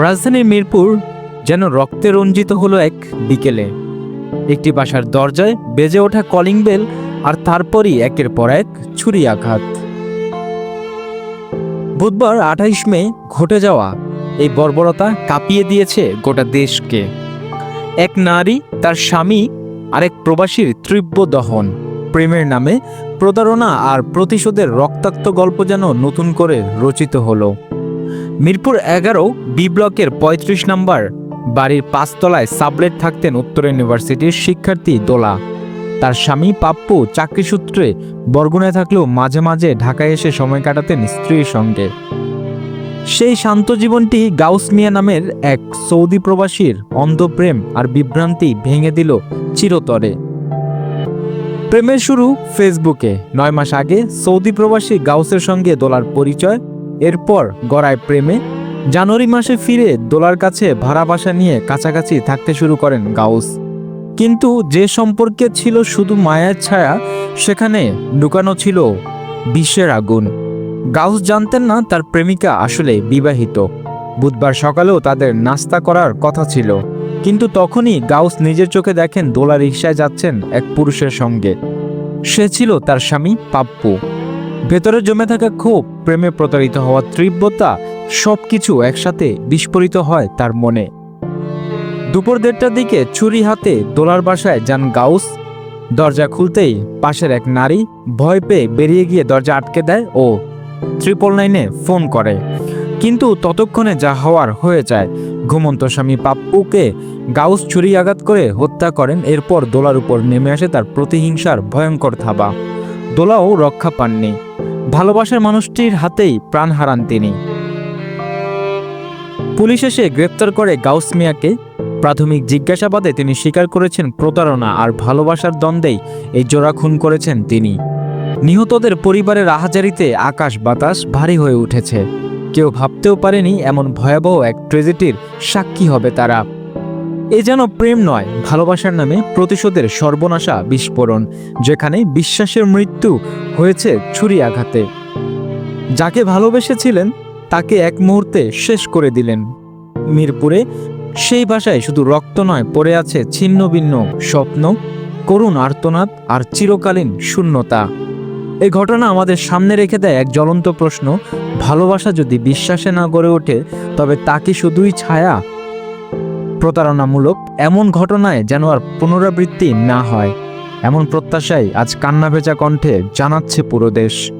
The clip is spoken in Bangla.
রাজধানীর মিরপুর যেন রক্তে রঞ্জিত হলো এক বিকেলে। একটি বাসার দরজায় বেজে ওঠা কলিং বেল আর তারপরই একের পর এক ছুরি আঘাত। বুধবার আঠাইশ মে ঘটে যাওয়া এই বর্বরতা কাঁপিয়ে দিয়েছে গোটা দেশকে। এক নারী, তার স্বামী আরেক প্রবাসীর তীব্র দহন। প্রেমের নামে প্রতারণা আর প্রতিশোধের রক্তাক্ত গল্প যেন নতুন করে রচিত হলো। মিরপুর এগারো, বি ব্লকের ৩৫ নম্বর বাড়ির পাঁচতলায় সাবলেট থাকতেন উত্তর ইউনিভার্সিটির শিক্ষার্থী দোলা। তার স্বামী পাপ্পু চাকরি সূত্রে বরগুনায় থাকলেও মাঝে মাঝে ঢাকায় এসে সময় কাটাতেন স্ত্রীর সঙ্গে। সেই শান্ত জীবনটি গাউস মিয়া নামের এক সৌদি প্রবাসীর অন্ধপ্রেম আর বিভ্রান্তি ভেঙে দিল চিরতরে। প্রেমের শুরু ফেসবুকে। নয় মাস আগে সৌদি প্রবাসী গাউসের সঙ্গে দোলার পরিচয়, এরপর গড়ায় প্রেমে। জানুয়ারি মাসে ফিরে দোলার কাছে ভাড়া বাসা নিয়ে কাছাকাছি থাকতে শুরু করেন গাউস। কিন্তু যে সম্পর্কে ছিল শুধু মায়ের ছায়া, সেখানে লুকানো ছিল বিশ্বের আগুন। গাউস জানতেন না তার প্রেমিকা আসলে বিবাহিত। বুধবার সকালেও তাদের নাস্তা করার কথা ছিল। কিন্তু তখনই গাউস নিজের চোখে দেখেন দোলা রিকশায় যাচ্ছেন এক পুরুষের সঙ্গে। সে ছিল তার স্বামী পাপ্পু। ভেতরে জমে থাকা ক্ষোভ, প্রেমে প্রতারিত হওয়ার তীব্রতা, সবকিছু একসাথে বিস্ফোরিত হয় তার মনে। দুপুর দেড়টার দিকে ছুরি হাতে দোলার বাসায় যান গাউস। দরজা খুলতেই পাশের এক নারী ভয় পেয়ে বেরিয়ে গিয়ে দরজা আটকে দেয় ও ট্রিপল নাইনে ফোন করে। কিন্তু ততক্ষণে যা হওয়ার হয়ে যায় ঘুমন্ত স্বামী পাপ্পুকে গাউস ছুরি আঘাত করে হত্যা করেন। এরপর দোলার উপর নেমে আসে তার প্রতিহিংসার ভয়ঙ্কর থাবা। দোলাও রক্ষা পাননি। ভালোবাসার মানুষটির হাতেই প্রাণ হারান তিনি। পুলিশ এসে গ্রেপ্তার করে গাউস মিয়াকে। প্রাথমিক জিজ্ঞাসাবাদে তিনি স্বীকার করেছেন প্রতারণা আর ভালোবাসার দ্বন্দ্বেই এই জোড়া খুন করেছেন তিনি। নিহতদের পরিবারের আহাজারিতে আকাশ বাতাস ভারী হয়ে উঠেছে। কেউ ভাবতেও পারেনি এমন ভয়াবহ এক ট্রেজেডির সাক্ষী হবে তারা। এ যেন প্রেম নয়, ভালোবাসার নামে প্রতিশোধের সর্বনাশা বিস্ফোরণ, যেখানে বিশ্বাসের মৃত্যু হয়েছে ছুরি আঘাতে। যাকে ভালোবেসেছিলেন, তাকে এক মুহূর্তে শেষ করে দিলেন। মিরপুরে সেই ভাষায় শুধু রক্ত নয়, পড়ে আছে ছিন্ন ভিন্ন স্বপ্ন, করুণ আর্তনাদ আর চিরকালীন শূন্যতা। এই ঘটনা আমাদের সামনে রেখে দেয় এক জ্বলন্ত প্রশ্ন। ভালোবাসা যদি বিশ্বাসে না গড়ে ওঠে, তবে তা কি শুধুই ছায়া? প্রতারণামূলক এমন ঘটনায় যেন আর পুনরাবৃত্তি না হয়। এমন প্রত্যাশাই আজ কান্না ভেজা কণ্ঠে জানাচ্ছে পুরো দেশ।